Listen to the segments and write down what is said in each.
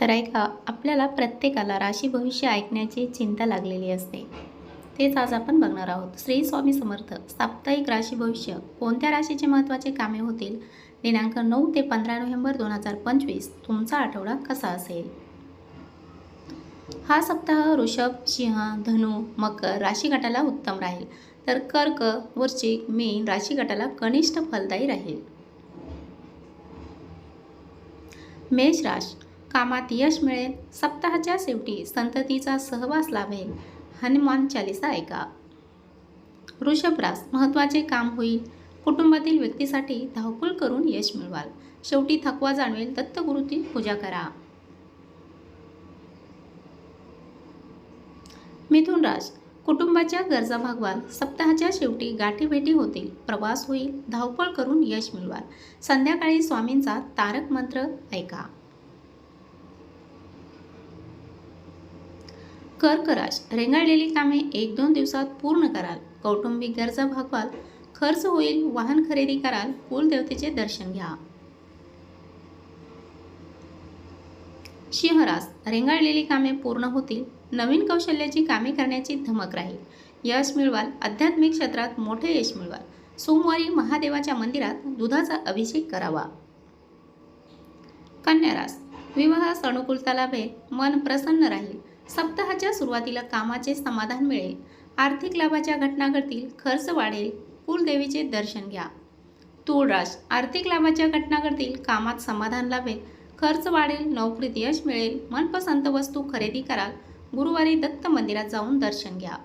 तर ऐका आपल्याला प्रत्येकाला राशी भविष्य ऐकण्याची चिंता लागलेली असते. तेच आज आपण बघणार आहोत. श्री स्वामी समर्थ साप्ताहिक राशी भविष्य कोणत्या राशीचे महत्त्वाचे कामे होतील? दिनांक नऊ ते पंधरा नोव्हेंबर दोन हजार पंचवीस तुमचा आठवडा कसा असेल? हा सप्ताह ऋषभ सिंह धनु मकर राशी गटाला उत्तम राहील. तर कर्क वृश्चिक मीन राशी गटाला कनिष्ठ फलदायी राहील. मेष राश कामात यश मिळेल. सप्ताहाच्या शेवटी संततीचा सहवास लाभेल. हनुमान चालिसा ऐका. वृषभरास महत्त्वाचे काम होईल. कुटुंबातील व्यक्तीसाठी धावपळ करून यश मिळवाल. शेवटी थकवा जाणवेल. दत्तगुरूची पूजा करा. मिथुन राज कुटुंबाच्या गरजा भागवाल. सप्ताहाच्या शेवटी गाठीभेटी होतील. प्रवास होईल. धावपळ करून यश मिळवाल. संध्याकाळी स्वामींचा तारक मंत्र ऐका. कर्कराज रेंगाळलेली कामे एक दोन दिवसात पूर्ण कराल. कौटुंबिक गरजा भागवाल. खर्च होईल वाहन खरेदी कराल. कुलदेवतेचे दर्शन घ्या. सिंहरास रेंगाळलेली कामे पूर्ण होतील. नवीन कौशल्याची कामे करण्याची धमक राहील. यश मिळवाल. आध्यात्मिक क्षेत्रात मोठे यश मिळवाल. सोमवारी महादेवाच्या मंदिरात दुधाचा अभिषेक करावा. कन्यारास विवाहास अनुकूलता लाभेल मन प्रसन्न राहील. सप्ताहाच्या सुरुवातीला कामाचे समाधान मिळेल. आर्थिक लाभाच्या घटना घडतील खर्च वाढेल. कुलदेवीचे दर्शन घ्या. तूळ राश आर्थिक लाभाच्या घटना घडतील कामात समाधान लाभेल. खर्च वाढेल नोकरीत यश मिळेल. मनपसंत वस्तू खरेदी कराल. गुरुवारी दत्त मंदिरात जाऊन दर्शन घ्या.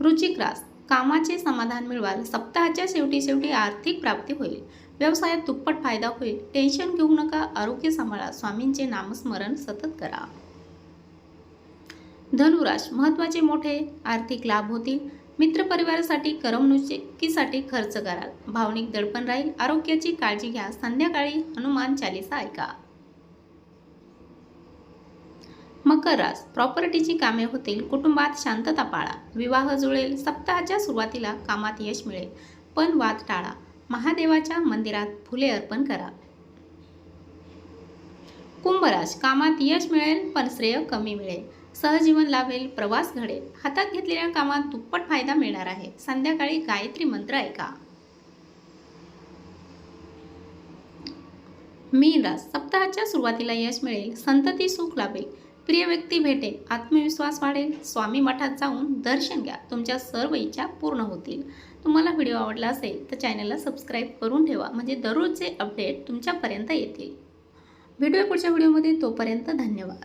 रुचिक रास कामाचे समाधान मिळवाल. सप्ताहाच्या शेवटी शेवटी आर्थिक प्राप्ती होईल. व्यवसायात दुप्पट फायदा होईल. टेन्शन घेऊ नका. आरोग्य सांभाळा. स्वामींचे नामस्मरण सतत करा. धनुराश महत्त्वाचे मोठे आर्थिक लाभ होतील. मित्रपरिवारासाठी करमणुकीसाठी खर्च कराल. भावनिक दडपण राहील. आरोग्याची काळजी घ्या. संध्याकाळी हनुमान चालिसा ऐका. मकर रास. प्रॉपर्टीची कामे होतील. कुटुंबात शांतता पाळा. विवाह जुळेल. सप्ताहाच्या सुरुवातीला कामात यश मिळेल. पण वाद टाळा. महादेवाच्या मंदिरात फुले अर्पण करा. कुंभराज. कामात यश मिळेल पण श्रेय कमी मिळेल. सहजीवन लाभेल प्रवास घडेल. हातात घेतलेल्या कामात दुप्पट फायदा मिळणार आहे. संध्याकाळी गायत्री मंत्र ऐका. मीन रास. सप्ताहाच्या सुरुवातीला यश मिळेल संतती सुख लाभेल. प्रिय व्यक्ती भेटेल आत्मविश्वास वाढेल. स्वामी मठात जाऊन दर्शन घ्या. तुमच्या सर्व इच्छा पूर्ण होतील. तुम्हाला व्हिडिओ आवडला असेल तर चॅनलला सबस्क्राईब करून ठेवा. म्हणजे दररोजचे अपडेट तुमच्यापर्यंत येतील. व्हिडिओ पुढच्या व्हिडिओमध्ये. तोपर्यंत धन्यवाद.